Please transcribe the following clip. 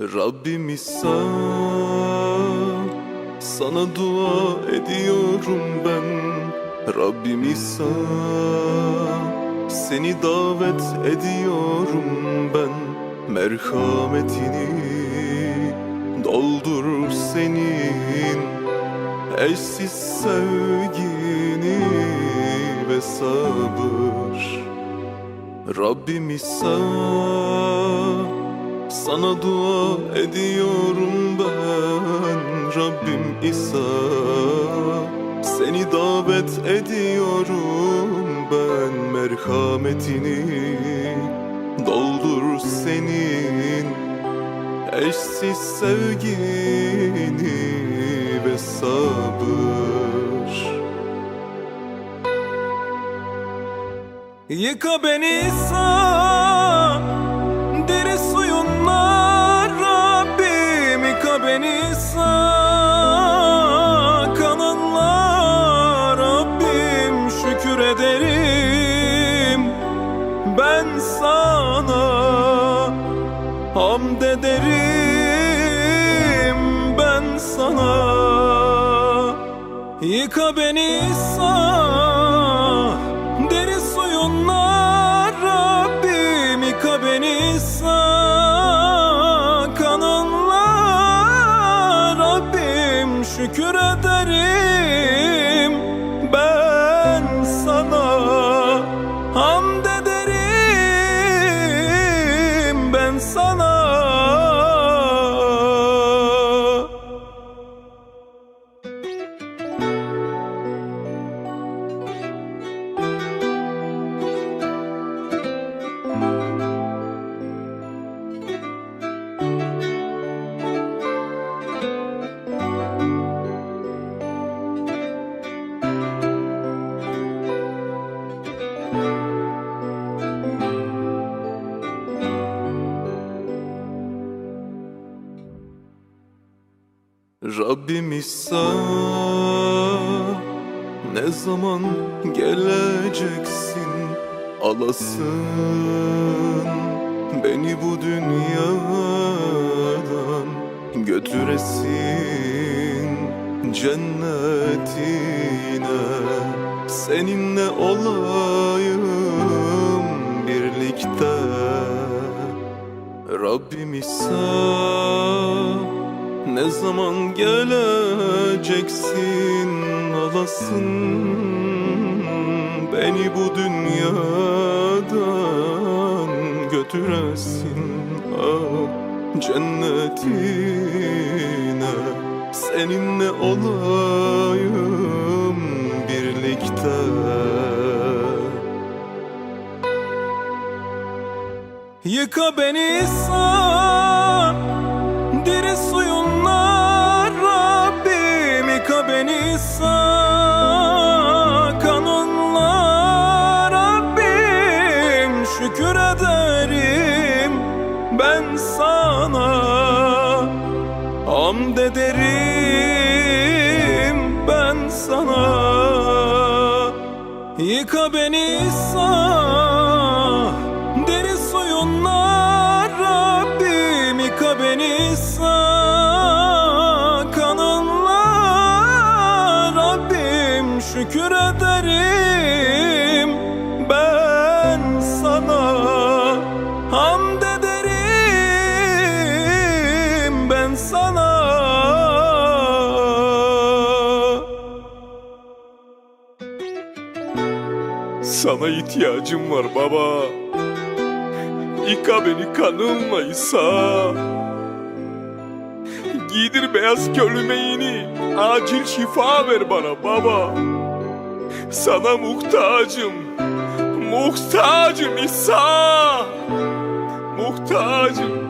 Rabbim İsa Sana dua ediyorum ben. Rabbim İsa Seni davet ediyorum ben. Merhametini Doldur senin. Eşsiz sevgini ve sabır. Rabbim İsa Sana dua ediyorum ben Rabbim İsa. Seni davet ediyorum ben Merhametini Doldur senin. Eşsiz sevgini ve sabır. Yıka beni İsa sana Hamd ederim Ben sana. Yıka beni İsa Deri suyunla Rabbim Yıka beni İsa Rabbim İsa Ne zaman geleceksin? Alasın Beni bu dünyadan götüresin. Cennetine seninle olayım birlikte. Rabbim İsa ne zaman geleceksin alasın Beni bu dünyadan götüresin. Ah, Cennetine seninle olayım birlikte. Yıka beni İsa Diri suyunla Hamd ederim Ben sana. Yıka beni İsa Deri suyunla Rabbim. Yıka beni İsa Kanınla Rabbim. Şükür ederim Sana ihtiyacım var baba. Yıka beni kanınla İsa. Giydir beyaz kölemeğini. Acil şifa ver bana baba. Sana muhtacım. Muhtacım İsa. Muhtacım